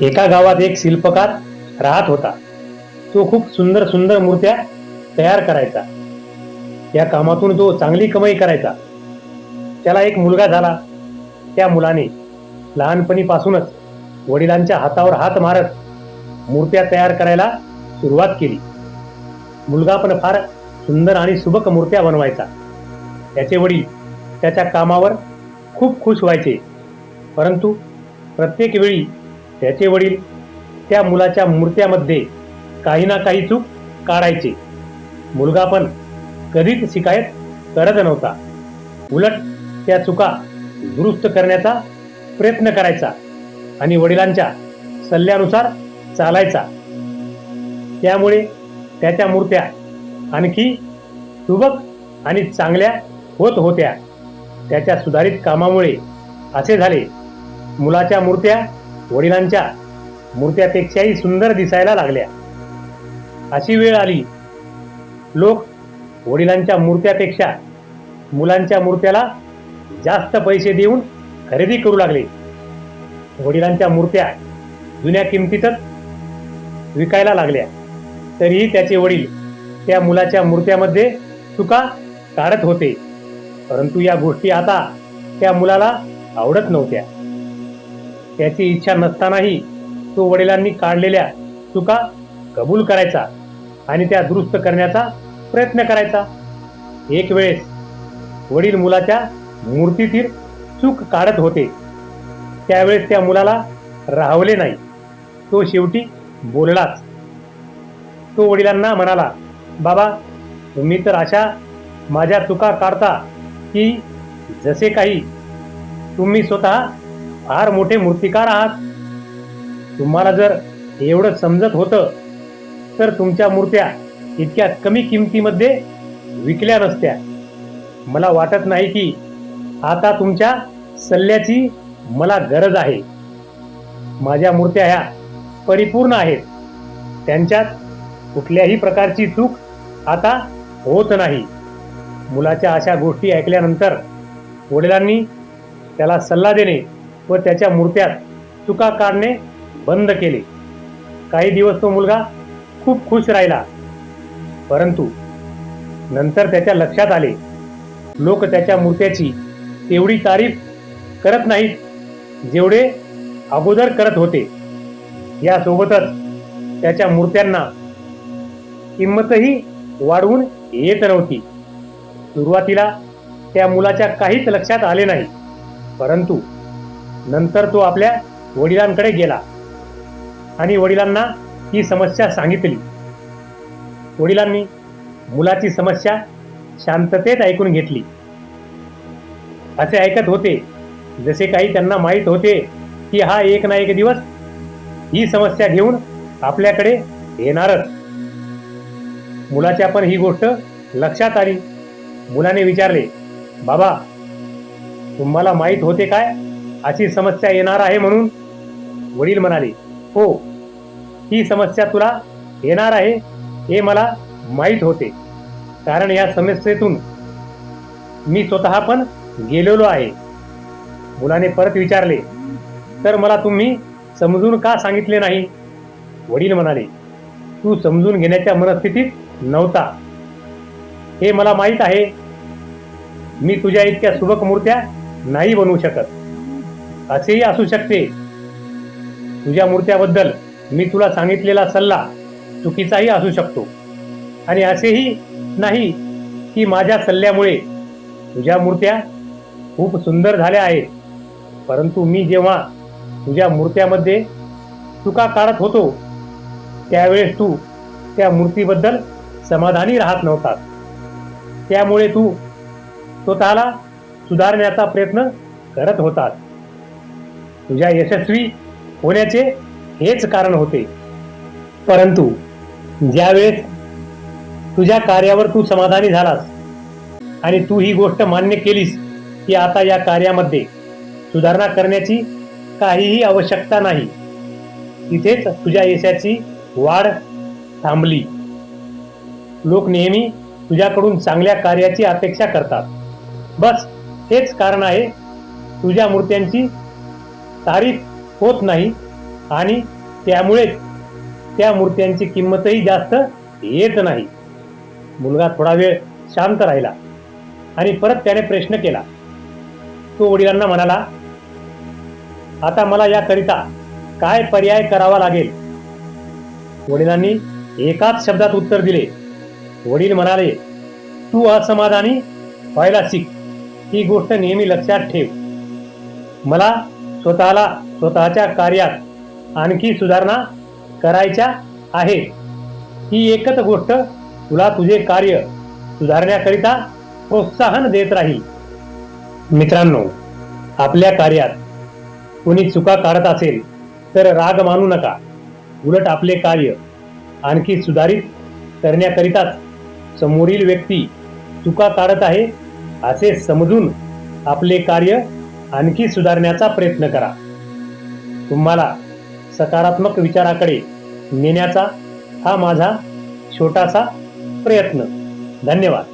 एका गावात एक शिल्पकार राहत होता. तो खूप सुंदर सुंदर मूर्त्या तयार करायचा. या कामातून तो चांगली कमाई करायचा. त्याला एक मुलगा झाला. त्या मुलाने लहानपणीपासूनच वडिलांच्या हातावर हात मारत मूर्त्या तयार करायला सुरुवात केली. मुलगा पण फार सुंदर आणि सुबक मूर्त्या बनवायचा. त्याचे वडील त्याच्या कामावर खूप खुश व्हायचे. परंतु प्रत्येक वेळी त्याचे वडील त्या मुलाच्या मूर्त्यामध्ये काही ना काही चूक काढायचे. मुलगा पण कधीच शिकायत करत नव्हता. उलट त्या चुका दुरुस्त करण्याचा प्रयत्न करायचा आणि वडिलांच्या सल्ल्यानुसार चालायचा. त्यामुळे त्याच्या मूर्त्या आणखी सुबक आणि चांगल्या होत होत्या. त्याच्या सुधारित कामामुळे असे झाले. मुलाच्या मूर्त्या वडिलांच्या मूर्त्यापेक्षाही सुंदर दिसायला लागल्या. अशी वेळ आली. लोक वडिलांच्या मूर्त्यापेक्षा मुलांच्या मूर्त्याला जास्त पैसे देऊन खरेदी करू लागले. वडिलांच्या मूर्त्या जुन्या किमतीतच विकायला लागल्या. तरीही त्याचे वडील त्या मुलाच्या मूर्त्यामध्ये चुका काढत होते. परंतु या गोष्टी आता त्या मुलाला आवडत नव्हत्या. त्याची इच्छा नसतानाही तो वडिलांनी काढलेल्या चुका कबूल करायचा आणि त्या दुरुस्त करण्याचा प्रयत्न करायचा. एक वेळेस वडील मुलाच्या मूर्तीतील चूक काढत होते. त्यावेळेस त्या मुलाला राहवले नाही. तो शेवटी बोललाच. तो वडिलांना म्हणाला बाबा तुम्ही तर अशा माझ्या चुका काढता की जसे काही तुम्ही स्वतः फार मोठे मूर्तिकार आहात. तुम्हाला जर एवढं समजत होतं तर तुमच्या मूर्त्या इतक्या कमी किमतीमध्ये विकल्या नसत्या. मला वाटत नाही की आता तुमच्या सल्ल्याची मला गरज आहे. माझ्या मूर्त्या ह्या परिपूर्ण आहेत. त्यांच्यात कुठल्याही प्रकारची चूक आता होत नाही. मुलाच्या अशा गोष्टी ऐकल्यानंतर वडिलांनी त्याला सल्ला देणे व त्याच्या मूर्त्यात चुका काढणे बंद केले. काही दिवस तो मुलगा खूप खुश राहिला. परंतु नंतर त्याच्या लक्षात आले लोक त्याच्या मूर्त्याची तेवढी तारीफ करत नाहीत जेवढे अगोदर करत होते. यासोबतच त्याच्या मूर्त्यांना किंमतही वाढवून येत नव्हती. सुरुवातीला त्या मुलाच्या काहीच लक्षात आले नाही परंतु नंतर तो आपल्या वडिलांकडे गेला. आणि वडिलांना ही समस्या सांगितली. वडिलांनी मुलाची समस्या शांततेत ऐकून घेतली. असे ऐकत होते. जसे काही त्यांना माहीत होते की हा एक ना एक दिवस ही समस्या घेऊन आपल्याकडे येणारच. मुलाच्या पण ही गोष्ट लक्षात आली. मुलाने विचारले बाबा तुम्हाला माहीत होते काय? अशी समस्या येणार आहे म्हणून वडील म्हणाले हो ही समस्या तुला येणार आहे हे मला माहीत होते. कारण या समस्येतून मी स्वतः पण गेलेलो आहे. मुलाने परत विचारले तर मला तुम्ही समजून का सांगितले नाही? वडील म्हणाले तू समजून घेण्याच्या मनस्थितीत नव्हता. हे मला माहीत आहे. मी तुझ्या इतक्या सुबक मूर्त्या नाही बनवू शकत. असेही असू शकते. तुझ्या मूर्त्याबद्दल मी तुला सांगितलेला सल्ला चुकीचाही असू शकतो. आणि असेही नाही की माझ्या सल्ल्यामुळे तुझ्या मूर्त्या खूप सुंदर झाल्या आहेत. परंतु मी जेव्हा तुझ्या मूर्त्यामध्ये चुका काढत होतो त्यावेळेस तू त्या मूर्तीबद्दल समाधानी राहत नव्हता. त्यामुळे तू स्वतःला सुधारण्याचा प्रयत्न करत होतात तुझ्या यशस्वी होण्याचे हेच कारण होते. परंतु ज्यावेळेस तुझ्या कार्यावर तू समाधानी झालास आणि तू ही गोष्ट मान्य केलीस की आता या कार्यामध्ये सुधारणा करण्याची काहीही आवश्यकता नाही तिथेच तुझ्या यशाची वाढ थांबली. लोक नेहमी तुझ्याकडून चांगल्या कार्याची अपेक्षा करतात. बस हेच कारण आहे तुझ्या मूर्त्यांची तारीफ होत नाही आणि त्यामुळेच त्या मूर्त्यांची किंमतही जास्त येत नाही. मुलगा थोडा वेळ शांत राहिला आणि परत त्याने प्रश्न केला. तो वडिलांना म्हणाला आता मला याकरिता काय पर्याय करावा लागेल? वडिलांनी एकाच शब्दात उत्तर दिले. वडील म्हणाले तू असमाधानी व्हायला शिक. ही गोष्ट नेहमी लक्षात ठेव. मला स्वतःला स्वतःच्या कार्यात आणखी सुधारणा करायच्या आहे. ही एकच गोष्ट तुला तुझे कार्य सुधारण्याकरिता प्रोत्साहन देत राहील. मित्रांनो आपल्या कार्यात कोणी चुका काढत असेल तर राग मानू नका. उलट आपले कार्य आणखी सुधारित करण्याकरिताच समोरील व्यक्ती चुका काढत आहे असे समजून आपले कार्य आणखी सुधारण्याचा प्रयत्न करा. तुम्हाला सकारात्मक विचाराकडे नेण्याचा हा माझा छोटासा प्रयत्न. धन्यवाद.